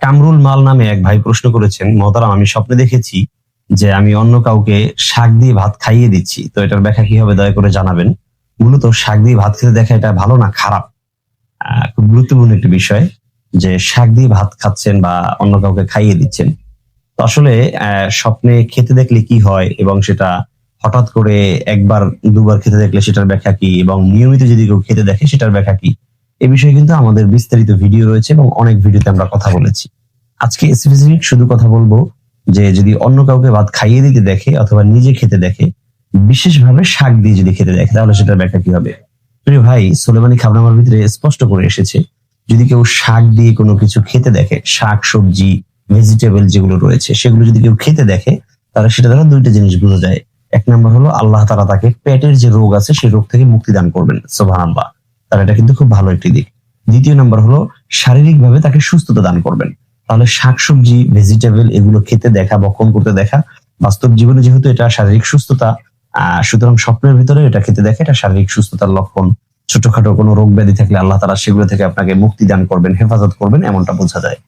কামরুল মাল নামে এক ভাই প্রশ্ন করেছেন, মহতারাম, আমি স্বপ্নে দেখেছি যে আমি অন্য কাউকে শাক দিয়ে ভাত খাইয়ে দিচ্ছি। তো এটার ব্যাখ্যা কি হবে দয়া করে জানাবেন। মূলত শাক দিয়ে ভাত খেতে দেখা এটা ভালো না খারাপ? খুব গুরুত্বপূর্ণ একটি বিষয় যে শাক দিয়ে ভাত খাচ্ছেন বা অন্য কাউকে খাইয়ে দিচ্ছেন। তো আসলে স্বপ্নে খেতে দেখলে কি হয় এবং সেটা হঠাৎ করে একবার, দুবার খেতে দেখলে সেটার ব্যাখ্যা কি এবং নিয়মিত যদি কেউ খেতে দেখে সেটার ব্যাখ্যা কি? এ বিষয়ে কিন্তু আমাদের বিস্তারিত ভিডিও রয়েছে এবং অনেক ভিডিওতে আমরা কথা বলেছি। আজকে স্পেসিফিক শুধু কথা বলব যে যদি অন্য কাউকে ভাত খাইয়ে দিতে দেখে অথবা নিজে খেতে দেখে, বিশেষভাবে শাক দিয়ে যদি খেতে দেখে, তাহলে সেটার ব্যাখ্যা কি হবে? প্রিয় ভাই, সোলেমানি খাবনামার ভিতরে স্পষ্ট করে এসেছে, যদি কেউ শাক দিয়ে কোনো কিছু খেতে দেখে, শাক, সবজি ভেজিটেবল যেগুলো রয়েছে, সেগুলো যদি কেউ খেতে দেখে, তাহলে সেটা দ্বারা দুইটা জিনিস বোঝা যায়। এক নম্বর হলো, আল্লাহ তারা তাকে পেটের যে রোগ আছে, সেই রোগ থেকে মুক্তি দান করবেন সোভান আব্বা তার এটা কিন্তু খুব ভালো একটি দিক। দ্বিতীয় নম্বর হলো, শারীরিকভাবে তাকে সুস্থতা দান করবেন। তাহলে শাকসবজি ভেজিটেবল এগুলো খেতে দেখা, বক্ষণ করতে দেখা, বাস্তব জীবনে যেহেতু এটা শারীরিক সুস্থতা সুতরাং স্বপ্নের ভিতরে এটা খেতে দেখে, এটা শারীরিক সুস্থতার লক্ষণ। ছোটখাটো কোনো রোগ ব্যাধি থাকলে আল্লাহ তারা সেগুলো থেকে আপনাকে মুক্তি দান করবেন, হেফাজত করবেন, এমনটা বোঝা যায়।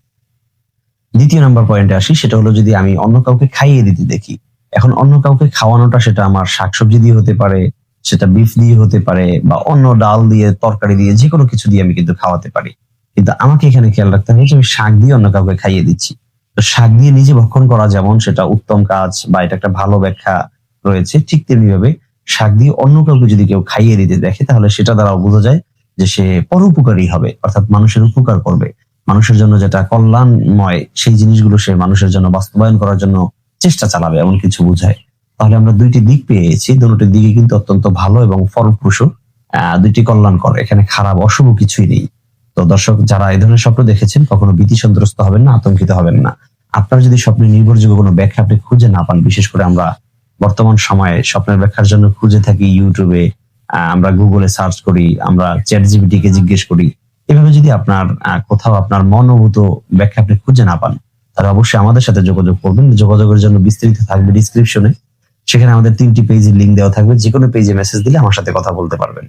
দ্বিতীয় নাম্বার পয়েন্টে আসি, সেটা হলো যদি আমি অন্য কাউকে খাইয়ে দিতে দেখি। এখন অন্য কাউকে খাওয়ানোটা সেটা আমার শাকসবজি দিয়ে হতে পারে সেটা বিফ দিয়ে হতে পারে বা অন্য ডাল দিয়ে, তরকারি দিয়ে যে কোনো কিছু দিয়ে আমি কিন্তু খাওয়াতে পারি। কিন্তু আমাকে এখানে খেয়াল রাখতে হবে যে আমি শাক দিয়ে অন্য কাউকে খাইয়ে দিচ্ছি। তো শাক দিয়ে নিজে ভক্ষণ করা যেমন সেটা উত্তম কাজ বা এটা একটা ভালো ব্যাখ্যা রয়েছে, ঠিক তেমনি ভাবে শাক দিয়ে অন্য কাউকে যদি কেউ খাইয়ে দিতে দেখে, তাহলে সেটা দ্বারাও বোঝা যায় যে সে পরোপকারী হবে, অর্থাৎ মানুষের উপকার করবে। মানুষের জন্য যেটা কল্যাণময়, সেই জিনিসগুলো সে মানুষের জন্য বাস্তবায়ন করার জন্য চেষ্টা চালাবে, এমন কিছু বোঝায়। তাহলে আমরা দুইটি দিক পেয়েছি। দুটি দিকে কিন্তু অত্যন্ত ভালো এবং ফলপ্রসূ। দুইটি কল্যাণকর। এখানে খারাপ, অশুভ কিছুই নেই। তো দর্শক, যারা এই ধরনের স্বপ্ন দেখেছেন, কখনো ভীতি সন্ত্রস্ত হবেন না, আতঙ্কিত হবেন না। আপনারা যদি স্বপ্নে নির্ভরযোগ্য কোনো ব্যাখ্যা আপনি খুঁজে না পান, বিশেষ করে আমরা বর্তমান সময়ে স্বপ্নের ব্যাখ্যার জন্য খুঁজে থাকি ইউটিউবে আমরা গুগলে সার্চ করি, আমরা চ্যাট জিবিটি কে জিজ্ঞেস করি। এভাবে যদি আপনার কোথাও আপনার মনোভূত ব্যাখ্যা আপনি খুঁজে না পান, তাহলে অবশ্যই আমাদের সাথে যোগাযোগ করবেন। যোগাযোগের জন্য বিস্তারিত থাকবে ডিসক্রিপশনে সেখানে আমাদের তিনটি পেজের লিঙ্ক দেওয়া থাকবে। যে কোনো পেজে মেসেজ দিলে আমার সাথে কথা বলতে পারবেন।